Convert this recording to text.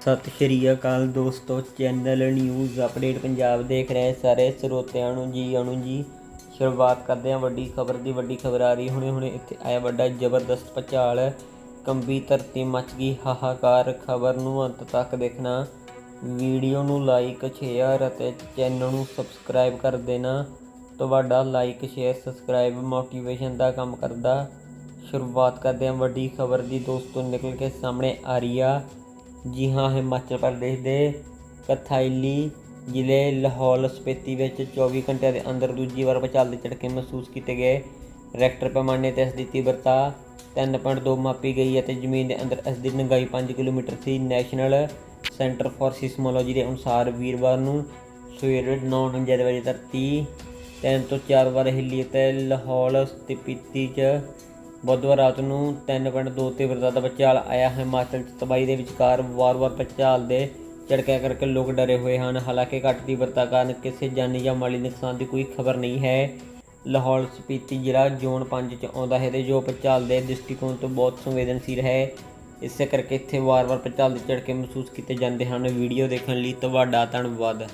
ਸਤਿ ਸ਼੍ਰੀ ਅਕਾਲ ਦੋਸਤੋ, channel news update Punjab ਦੇਖ ਰਹੇ ਸਾਰੇ ਸਰੋਤਿਆਂ ਨੂੰ ਜੀ ਅਣੂ ਜੀ। ਸ਼ੁਰੂਆਤ ਕਰਦੇ ਹਾਂ ਵੱਡੀ ਖਬਰ ਦੀ, ਵੱਡੀ ਖਬਰ ਆ ਰਹੀ ਹੁਣੇ ਹੁਣੇ ਇੱਥੇ ਆਇਆ ਵੱਡਾ ਜ਼ਬਰਦਸਤ ਭਚਾਲ ਕੰਬੀ ਧਰਤੀ ਮਚ ਗਈ, ਹਾਹਾਕਾਰ। ਖਬਰ ਨੂੰ ਅੰਤ ਤੱਕ ਦੇਖਣਾ। ਵੀਡੀਓ ਨੂੰ ਲਾਈਕ ਸ਼ੇਅਰ ਅਤੇ ਚੈਨਲ ਨੂੰ ਸਬਸਕ੍ਰਾਈਬ ਕਰ ਦੇਣਾ। ਤੁਹਾਡਾ ਲਾਈਕ ਸ਼ੇਅਰ ਸਬਸਕ੍ਰਾਈਬ ਮੋਟੀਵੇਸ਼ਨ ਦਾ ਕੰਮ ਕਰਦਾ। ਸ਼ੁਰੂਆਤ ਕਰਦੇ ਹਾਂ ਵੱਡੀ ਖਬਰ ਦੀ। ਦੋਸਤੋ, ਨਿਕਲ ਕੇ ਸਾਹਮਣੇ ਆ ਰਹੀ ਆ। ਜੀ ਹਾਂ, ਹਿਮਾਚਲ ਪ੍ਰਦੇਸ਼ ਦੇ ਕਥਾਈਲੀ ਜ਼ਿਲ੍ਹੇ ਲਾਹੌਲ ਸਪੇਤੀ ਵਿੱਚ 24 ਘੰਟਿਆਂ ਦੇ ਅੰਦਰ ਦੂਜੀ ਵਾਰ ਭੂਚਾਲ ਦੇ ਝਟਕੇ ਮਹਿਸੂਸ ਕੀਤੇ ਗਏ। ਰੈਕਟਰ ਪੈਮਾਨੇ ਤੇ ਇਸ ਦੀ ਤੀਬਰਤਾ 3.2 ਮਾਪੀ ਗਈ ਅਤੇ ਜ਼ਮੀਨ ਦੇ ਅੰਦਰ ਇਸ ਦੀ ਡੂੰਘਾਈ 5 ਕਿਲੋਮੀਟਰ ਸੀ। ਨੈਸ਼ਨਲ ਸੈਂਟਰ ਫਾਰ ਸਿਸਮੋਲੋਜੀ ਦੇ ਅਨੁਸਾਰ ਵੀਰਵਾਰ ਨੂੰ ਸਵੇਰੇ 9:00 ਵਜੇ ਧਰਤੀ ਤਿੰਨ ਤੋਂ ਚਾਰ ਵਾਰ ਹਿੱਲੀ ਅਤੇ ਲਾਹੌਲ ਸਪੀਤੀ 'ਚ ਬੁੱਧਵਾਰ ਰਾਤ ਨੂੰ 3.2 ਤੀਬਰਤਾ ਦਾ ਭੂਚਾਲ ਆਇਆ। ਹਿਮਾਚਲ ਚ ਤਬਾਹੀ ਦੇ ਵਿਚਕਾਰ ਵਾਰ-ਵਾਰ ਭੂਚਾਲ ਦੇ ਝਟਕਿਆਂ ਕਰਕੇ ਲੋਕ ਡਰੇ ਹੋਏ ਹਨ। ਹਾਲਾਂਕਿ ਘੱਟ ਤੀਬਰਤਾ ਕਾਰਨ ਕਿਸੇ ਜਾਨੀ ਜਾਂ ਮਾਲੀ ਨੁਕਸਾਨ ਦੀ ਕੋਈ ਖਬਰ ਨਹੀਂ ਹੈ। ਲਾਹੌਰ ਸਪੀਤੀ ਜ਼ਿਲ੍ਹਾ ਜ਼ੋਨ 5 ਚ ਆਉਂਦਾ ਹੈ ਤੇ ਜੋ ਭੂਚਾਲ ਦੇ ਦ੍ਰਿਸ਼ਟੀਕੋਣ ਤੋਂ ਬਹੁਤ ਸੰਵੇਦਨਸ਼ੀਲ ਹੈ। ਇਸੇ ਕਰਕੇ ਇੱਥੇ ਵਾਰ-ਵਾਰ ਭੂਚਾਲ ਦੇ ਝਟਕੇ ਮਹਿਸੂਸ ਕੀਤੇ ਜਾਂਦੇ ਹਨ। ਵੀਡੀਓ ਦੇਖਣ ਲਈ ਤੁਹਾਡਾ ਧੰਨਵਾਦ।